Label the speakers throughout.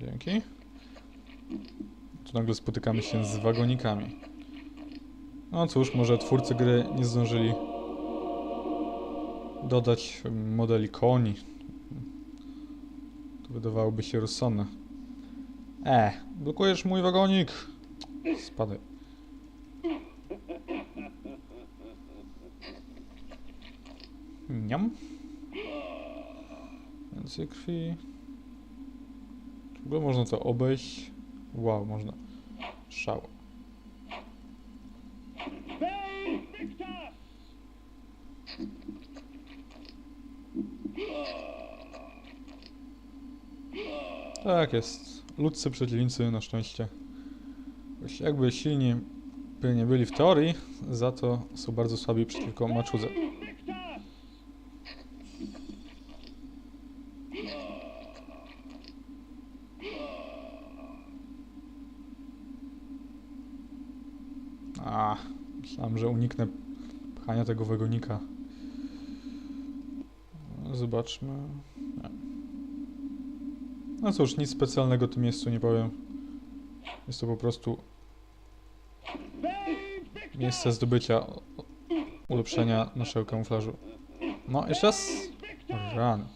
Speaker 1: Dzięki. Tu nagle spotykamy się z wagonikami. No cóż, może twórcy gry nie zdążyli dodać modeli koni. To wydawałoby się rozsądne. E, blokujesz mój wagonik! Spadaj. Niam. Więcej krwi. Ogóle można to obejść? Wow, można. Szał. Tak jest. Ludzcy przeciwnicy na szczęście. Choć jakby silni by nie byli w teorii, za to są bardzo słabi przeciwko maczudze. A, myślałem, że uniknę pchania tego wagonika. Zobaczmy. No cóż, nic specjalnego w tym miejscu nie powiem. Jest to po prostu miejsce zdobycia ulepszenia naszego kamuflażu. No, jeszcze raz. Ran.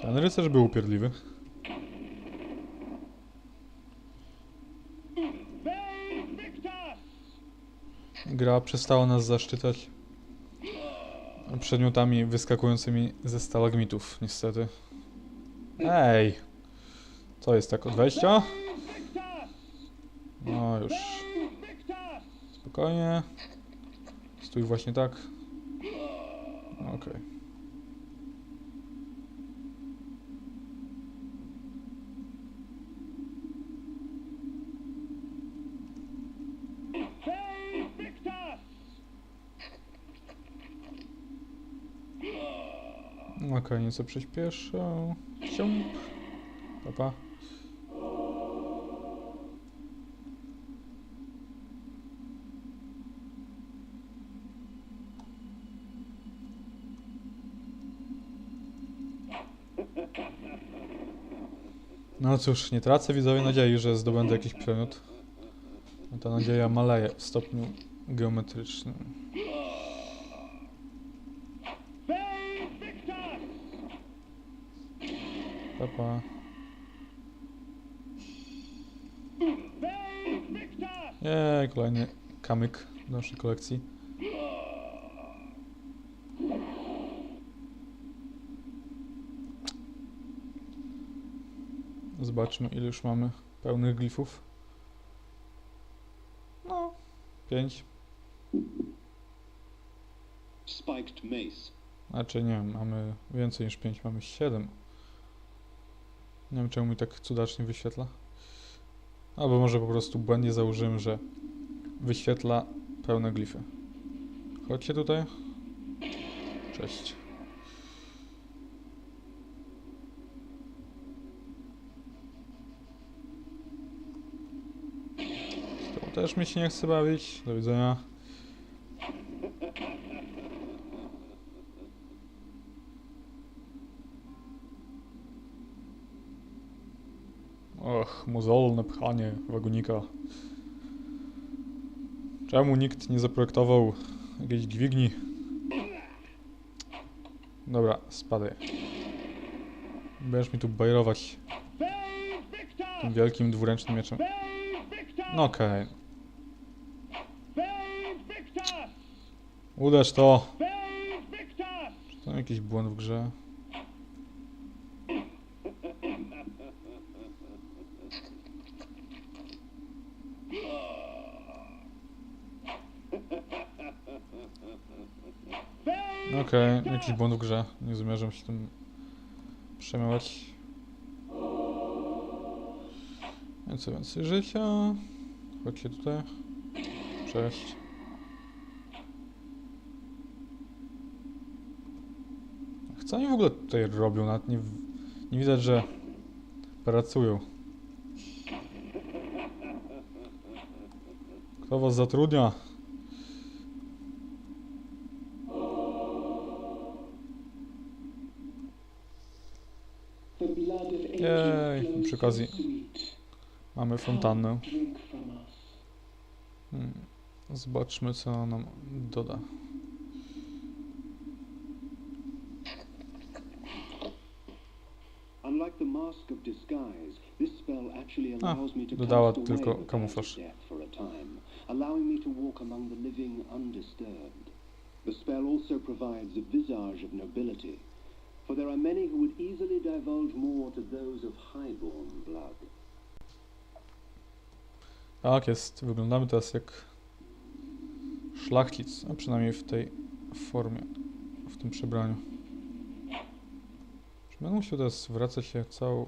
Speaker 1: Ten rycerz był upierdliwy. Gra przestała nas zaszczytać przedmiotami wyskakującymi ze stalagmitów, niestety. Ej! Co jest tak od wejścia? No już. Spokojnie. Stój właśnie tak. Okej. Okej, nieco przyspieszę. Ciąg. Papa. No cóż, nie tracę widzowie nadziei, że zdobędę jakiś przedmiot. No Ta nadzieja maleje w stopniu geometrycznym. Papa. Jej, kolejny kamyk do naszej kolekcji. Zobaczmy, ile już mamy pełnych glifów. No, pięć.
Speaker 2: Spiked mace.
Speaker 1: Znaczy nie, mamy więcej niż 5, mamy 7. Nie wiem czemu mi tak cudacznie wyświetla. Albo może po prostu błędnie założyłem, że wyświetla pełne glify. Chodźcie tutaj. Cześć. Tą też mi się nie chce bawić. Do widzenia. Mozolne pchanie wagonika. Czemu nikt nie zaprojektował jakiejś dźwigni? Dobra, spadaj. Będziesz mi tu bajerować tym wielkim dwuręcznym mieczem. No okej. Uderz to! Czy tam jakiś błąd w grze? Okej, jakiś błąd w grze. Nie zamierzam się tym przejmować. Nieco więcej życia. Chodźcie tutaj. Cześć. Co oni w ogóle tutaj robią? Nawet nie, nie widać, że pracują. Kto was zatrudnia? Jej, przy okazji mamy fontannę. Hmm. Zobaczmy, co nam doda.
Speaker 2: To
Speaker 1: dodała tylko kamuflaż.
Speaker 2: a allowing me to walk among the living undisturbed. The spell also provides a visage of nobility, for there are many who would easily divulge more to those of highborn blood.
Speaker 1: Tak jest, wyglądamy teraz jak szlachcic, a przynajmniej w tej formie, w tym przebraniu. Czy będę musiał teraz wracać się całą...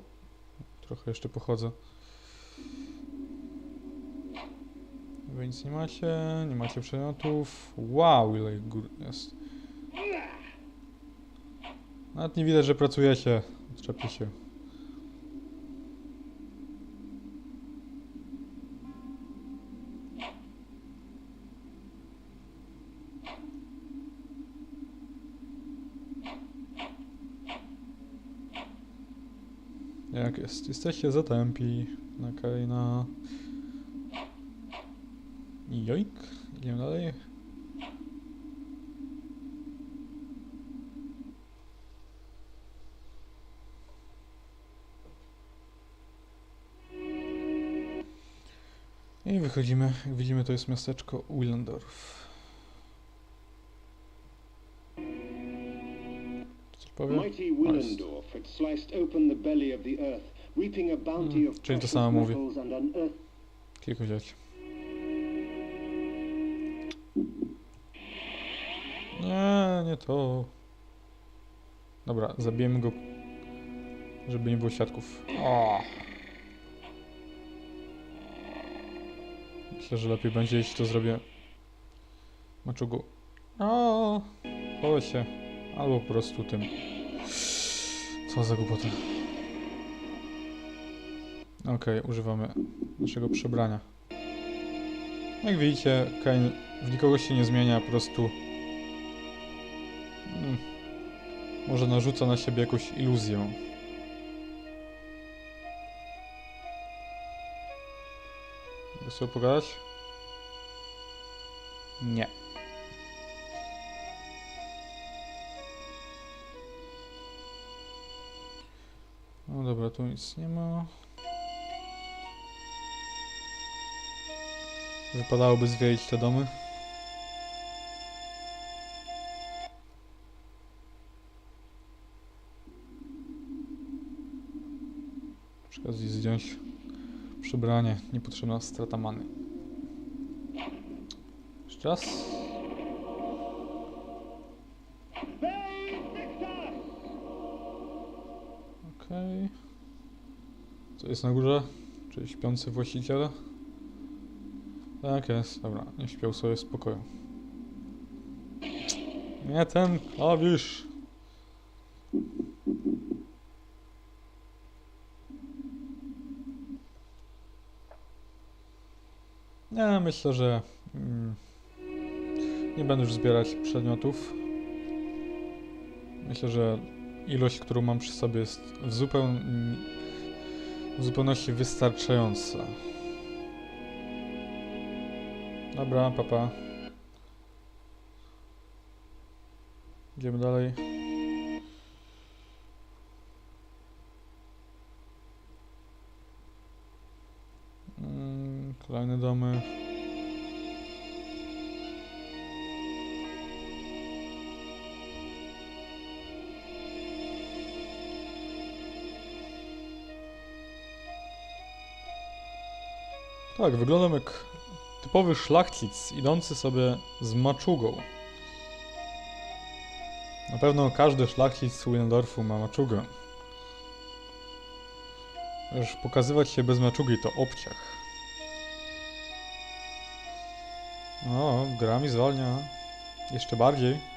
Speaker 1: Trochę jeszcze pochodzę. Wy nic nie macie, nie macie przedmiotów. Wow, ile gór jest. Nawet nie widać, że pracujecie. Odczepcie się. Jak jest? Jesteście zatępi na Kaina. Joik. Idziemy dalej. I wychodzimy. Jak widzimy, to jest miasteczko Willendorf.
Speaker 2: Mighty Willendorf had sliced open the belly of the earth, reaping a bounty
Speaker 1: Mm,
Speaker 2: of
Speaker 1: czyli to samo mówi. Kilku. Nie, nie to. Dobra, zabijemy go, żeby nie było świadków. O! Myślę, że lepiej będzie, jeśli to zrobię maczugu. O! Chowaj się. Albo po prostu tym. Co za głupota. Okej, używamy naszego przebrania. Jak widzicie, Kain w nikogo się nie zmienia, po prostu mm, może narzuca na siebie jakąś iluzję. Mogę sobie pogadać? Nie. No dobra, tu nic nie ma. Wypadałoby zwiedzić te domy. Przy okazji zdjąć przebranie, niepotrzebna strata many. Jeszcze raz. Okej. Co jest na górze? Czy śpiący właściciel? Tak jest, dobra, nie śpiał sobie w spokoju. Nie ten klawisz! Nie, myślę, że mm, nie będę już zbierać przedmiotów. Myślę, że ilość, którą mam przy sobie jest w, zupeł... w zupełności wystarczająca. Dobra, papa. Idziemy dalej. Mm, kolejne domy. Tak, wyglądam jak typowy szlachcic idący sobie z maczugą. Na pewno każdy szlachcic z Willendorfu ma maczugę. Już pokazywać się bez maczugi to obciach. O, gra mi zwalnia. Jeszcze bardziej.